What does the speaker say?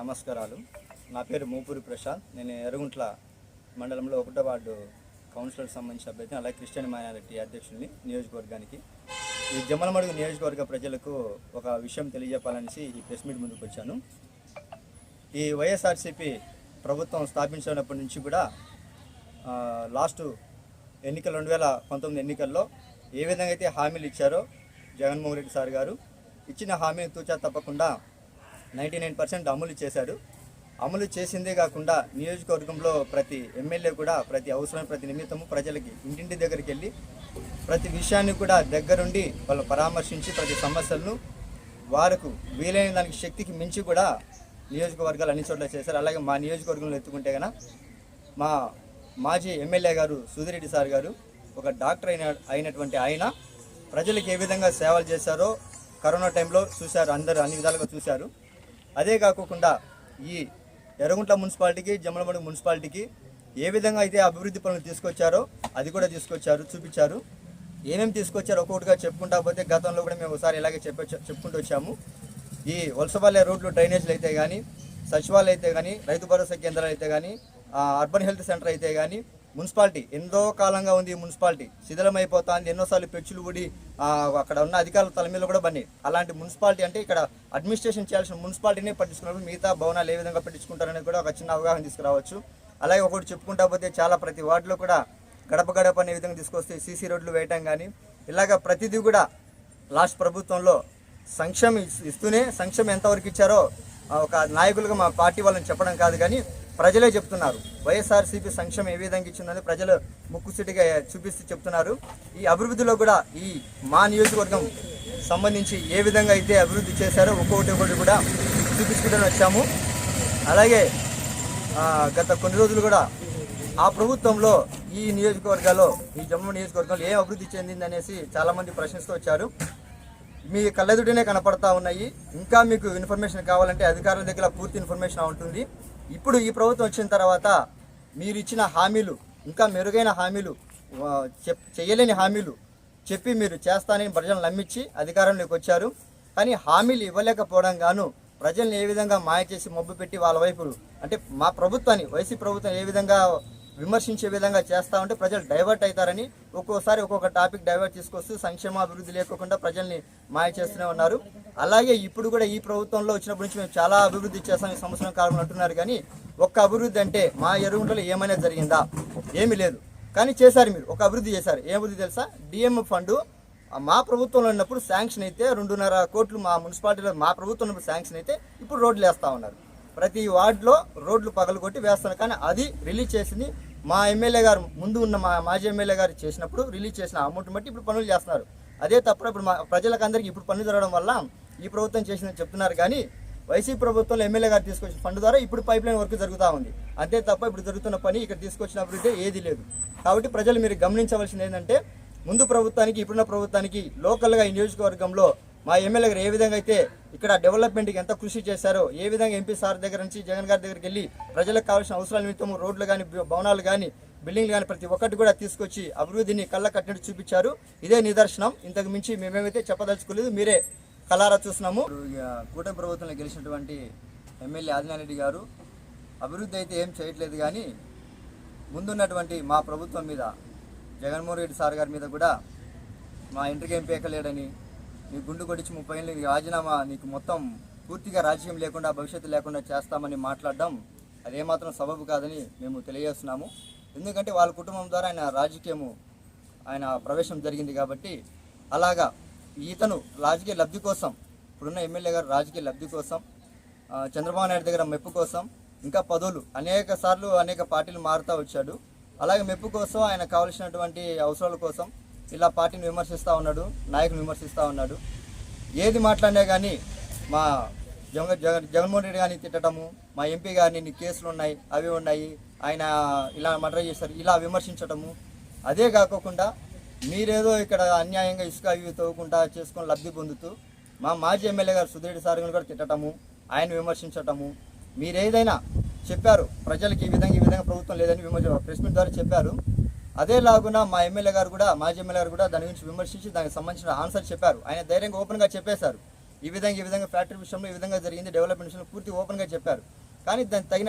నమస్కారాలు. నా పేరు మూపూరి ప్రశాంత్. నేను ఎర్రగుంట్ల మండలంలో ఒకటో వార్డు కౌన్సిలర్ సంబంధించిన అభ్యర్థి అలాగే క్రిస్టియన్ మైనారిటీ అధ్యక్షుడిని నియోజకవర్గానికి. ఈ జమ్మలమడుగు నియోజకవర్గ ప్రజలకు ఒక విషయం తెలియజెప్పాలనేసి ఈ ప్రెస్ మీట్ ముందుకు వచ్చాను. ఈ వైఎస్ఆర్సీపీ ప్రభుత్వం స్థాపించినప్పటి నుంచి కూడా లాస్ట్ ఎన్నికలు రెండు వేల పంతొమ్మిది ఎన్నికల్లో ఏ విధంగా అయితే హామీలు ఇచ్చారో జగన్మోహన్ రెడ్డి సార్ గారు ఇచ్చిన హామీని తూచా తప్పకుండా నైంటీ నైన్ పర్సెంట్ అమలు చేశారు అమలు చేసిందే కాకుండా నియోజకవర్గంలో ప్రతి ఎమ్మెల్యే కూడా ప్రతి అవసరం ప్రతి నిమిత్తము ప్రజలకి ఇంటింటి దగ్గరికి వెళ్ళి ప్రతి విషయాన్ని కూడా దగ్గరుండి వాళ్ళు పరామర్శించి ప్రతి సమస్యలను వారికి వీలైన దానికి శక్తికి మించి కూడా నియోజకవర్గాలు అన్ని చోట్ల చేశారు. అలాగే మా నియోజకవర్గంలో ఎత్తుకుంటే కనుక మా మాజీ ఎమ్మెల్యే గారు సుధిరెడ్డి సార్ గారు ఒక డాక్టర్ అయిన అయినటువంటి ఆయన ప్రజలకు ఏ విధంగా సేవలు చేశారో కరోనా టైంలో చూశారు. అందరూ అన్ని విధాలుగా చూశారు. అదే కాకుండా ఈ ఎర్రగుంట్ల మున్సిపాలిటీకి జమ్మలమడుగు మున్సిపాలిటీకి ఏ విధంగా అయితే అభివృద్ధి పనులు తీసుకొచ్చారో అది కూడా తీసుకొచ్చారు చూపించారు. ఏమేమి తీసుకొచ్చారో ఒక్కొక్కటిగా చెప్పుకుంటా పోతే గతంలో కూడా మేము ఒకసారి ఇలాగే చెప్ప చెప్పుకుంటూ వచ్చాము. ఈ వలసపాలె రోడ్లు డ్రైనేజీలు అయితే కానీ సచివాలయం అయితే కానీ రైతు భరోసా కేంద్రాలు అయితే కానీ అర్బన్ హెల్త్ సెంటర్ అయితే కానీ మున్సిపాలిటీ ఎంతో కాలంగా ఉంది మున్సిపాలిటీ. శిథిలమైపోతుంది. ఎన్నోసార్లు పెచ్చులు ఊడి అక్కడ ఉన్న అధికారుల తల మీద కూడా బన్నీ అలాంటి మున్సిపాలిటీ అంటే ఇక్కడ అడ్మినిస్ట్రేషన్ చేయాల్సిన మున్సిపాలిటీనే పట్టించుకున్నప్పుడు మిగతా భవనాలు ఏ విధంగా పట్టించుకుంటారనేది కూడా ఒక చిన్న అవగాహన తీసుకురావచ్చు. అలాగే ఒకటి చెప్పుకుంటా పోతే చాలా ప్రతి వార్డులో కూడా గడప గడప అనే విధంగా తీసుకొస్తే సీసీ రోడ్లు వేయటం కానీ ఇలాగ ప్రతిదీ కూడా లాస్ట్ ప్రభుత్వంలో సంక్షేమం ఇస్తూనే సంక్షేమం ఎంతవరకు ఇచ్చారో ఒక నాయకులుగా మా పార్టీ వాళ్ళని చెప్పడం కాదు కానీ ప్రజలే చెప్తున్నారు. వైఎస్ఆర్సీపీ సంక్షేమం ఏ విధంగా ఇచ్చిందని ప్రజలు ముక్కుసిటిగా చూపిస్తూ చెప్తున్నారు. ఈ అభివృద్ధిలో కూడా ఈ మా నియోజకవర్గం సంబంధించి ఏ విధంగా అయితే అభివృద్ధి చేశారో ఒక్కొక్కటి ఒకటి కూడా చూపించుకుంటూ వచ్చాము. అలాగే గత కొన్ని రోజులు కూడా ఆ ప్రభుత్వంలో ఈ నియోజకవర్గాల్లో ఈ జమ్మూ నియోజకవర్గంలో ఏం అభివృద్ధి చెందింది అనేసి చాలామంది ప్రశ్నిస్తూ వచ్చారు. మీ కళ్ళెదుటినే కనపడతా ఉన్నాయి. ఇంకా మీకు ఇన్ఫర్మేషన్ కావాలంటే అధికారుల దగ్గర పూర్తి ఇన్ఫర్మేషన్ ఉంటుంది. ఇప్పుడు ఈ ప్రభుత్వం వచ్చిన తర్వాత మీరు ఇచ్చిన హామీలు ఇంకా మెరుగైన హామీలు చెప్ చేయలేని హామీలు చెప్పి మీరు చేస్తానని ప్రజలను నమ్మించి అధికారంలోకి వచ్చారు. కానీ హామీలు ఇవ్వలేకపోవడం గాను ప్రజల్ని ఏ విధంగా మాయ చేసి మబ్బు పెట్టి వాళ్ళ వైపు అంటే మా ప్రభుత్వాన్ని వైసీ ప్రభుత్వం ఏ విధంగా విమర్శించే విధంగా చేస్తా ఉంటే ప్రజలు డైవర్ట్ అవుతారని ఒక్కోసారి ఒక్కొక్క టాపిక్ డైవర్ట్ తీసుకొస్తూ సంక్షేమ అభివృద్ధి లేకోకుండా ప్రజల్ని మాయ చేస్తూనే ఉన్నారు. అలాగే ఇప్పుడు కూడా ఈ ప్రభుత్వంలో వచ్చినప్పటి నుంచి మేము చాలా అభివృద్ధి చేస్తాం ఈ సంవత్సరం కాలంలో అంటున్నారు కానీ ఒక్క అభివృద్ధి అంటే మా ఎరువులలో ఏమైనా జరిగిందా? ఏమీ లేదు. కానీ చేశారు మీరు. ఒక అభివృద్ధి చేశారు. ఏ అభివృద్ధి తెలుసా? DM fund. మా ప్రభుత్వంలో ఉన్నప్పుడు శాంక్షన్ అయితే రెండున్నర కోట్లు మా మున్సిపాలిటీలో మా ప్రభుత్వం ఉన్నప్పుడు శాంక్షన్ అయితే ఇప్పుడు రోడ్లు వేస్తూ ఉన్నారు. ప్రతి వార్డులో రోడ్లు పగలగొట్టి వేస్తారు కానీ అది రిలీజ్ చేసింది మా ఎమ్మెల్యే గారు ముందు ఉన్న మా మాజీ ఎమ్మెల్యే గారు చేసినప్పుడు రిలీజ్ చేసిన అమౌంట్ బట్టి ఇప్పుడు పనులు చేస్తున్నారు. అదే తప్ప ఇప్పుడు మా ప్రజలకందరికీ ఇప్పుడు పనులు జరగడం వల్ల ఈ ప్రభుత్వం చేసిందని చెప్తున్నారు కానీ వైసీపీ ప్రభుత్వంలో ఎమ్మెల్యే గారు తీసుకొచ్చిన ఫండ్ ద్వారా ఇప్పుడు పైప్ లైన్ వర్క్ జరుగుతూ ఉంది. అంతే తప్ప ఇప్పుడు జరుగుతున్న పని ఇక్కడ తీసుకొచ్చిన అభివృద్ధి ఏది లేదు. కాబట్టి ప్రజలు మీరు గమనించవలసింది ఏంటంటే ముందు ప్రభుత్వానికి ఇప్పుడున్న ప్రభుత్వానికి లోకల్గా ఈ నియోజకవర్గంలో మా ఎమ్మెల్యే గారు ఏ విధంగా అయితే ఇక్కడ డెవలప్మెంట్కి ఎంత కృషి చేశారో ఏ విధంగా ఎంపీ సార్ దగ్గర నుంచి జగన్ గారి దగ్గరికి వెళ్ళి ప్రజలకు కావాల్సిన అవసరాల నిమిత్తం రోడ్లు కానీ భవనాలు కానీ బిల్డింగ్లు కానీ ప్రతి ఒక్కటి కూడా తీసుకొచ్చి అభివృద్ధిని కళ్ళ కట్టినట్టు చూపించారు. ఇదే నిదర్శనం. ఇంతకు మించి మేమేమైతే చెప్పదలుచుకోలేదు మీరే కలారా చూస్తున్నాము. కూటమి ప్రభుత్వంలో గెలిచినటువంటి ఎమ్మెల్యే ఆదినారెడ్డి గారు అభివృద్ధి అయితే ఏం చేయట్లేదు కానీ ముందున్నటువంటి మా ప్రభుత్వం మీద జగన్మోహన్ రెడ్డి సార్ గారి మీద కూడా మా ఇంటికి ఏం పేకలేడని నీ గుండు కొడిచి ముప్పై ఏళ్ళు రాజీనామా నీకు మొత్తం పూర్తిగా రాజకీయం లేకుండా భవిష్యత్తు లేకుండా చేస్తామని మాట్లాడడం అదేమాత్రం సబబు కాదని మేము తెలియజేస్తున్నాము. ఎందుకంటే వాళ్ళ కుటుంబం ద్వారా ఆయన రాజకీయము ఆయన ప్రవేశం జరిగింది కాబట్టి అలాగా ఈతను రాజకీయ లబ్ధి కోసం ఇప్పుడున్న ఎమ్మెల్యే గారు రాజకీయ లబ్ధి కోసం చంద్రబాబు నాయుడు దగ్గర మెప్పు కోసం ఇంకా పదవులు అనేక సార్లు అనేక పార్టీలు మారుతూ వచ్చాడు. అలాగే మెప్పు కోసం ఆయన కావలసినటువంటి అవసరాల కోసం ఇలా పార్టీని విమర్శిస్తూ ఉన్నాడు నాయకుని విమర్శిస్తూ ఉన్నాడు. ఏది మాట్లాడినా కానీ మా జగన్ జగన్ జగన్మోహన్ రెడ్డి గారిని తిట్టడము మా ఎంపీ గారిని నీ కేసులు ఉన్నాయి అవి ఉన్నాయి ఆయన ఇలా మర్డర్ చేశారు ఇలా విమర్శించటము అదే కాకోకుండా మీరేదో ఇక్కడ అన్యాయంగా ఇసుక అవి తవ్వుకుంటా చేసుకొని లబ్ధి పొందుతూ మా మాజీ ఎమ్మెల్యే గారు సుధీరెడ్డి సార్ గారిని కూడా తిట్టటము ఆయన విమర్శించటము మీరేదైనా చెప్పారు ప్రజలకి ఈ విధంగా ఈ విధంగా ప్రభుత్వం లేదని విమర్శ ప్రెస్ మీట్ ద్వారా చెప్పారు. అదేలాగున మా ఎమ్మెల్యే గారు కూడా మాజీ ఎమ్మెల్యే గారు కూడా దాని గురించి విమర్శించి దానికి సంబంధించిన ఆన్సర్ చెప్పారు. ఆయన ధైర్యంగా ఓపెన్గా చెప్పేశారు. ఈ విధంగా ఈ విధంగా ఫ్యాక్టరీ విషయంలో ఈ విధంగా జరిగింది డెవలప్మెంట్ విషయంలో పూర్తి ఓపెన్గా చెప్పారు. కానీ దానికి తగిన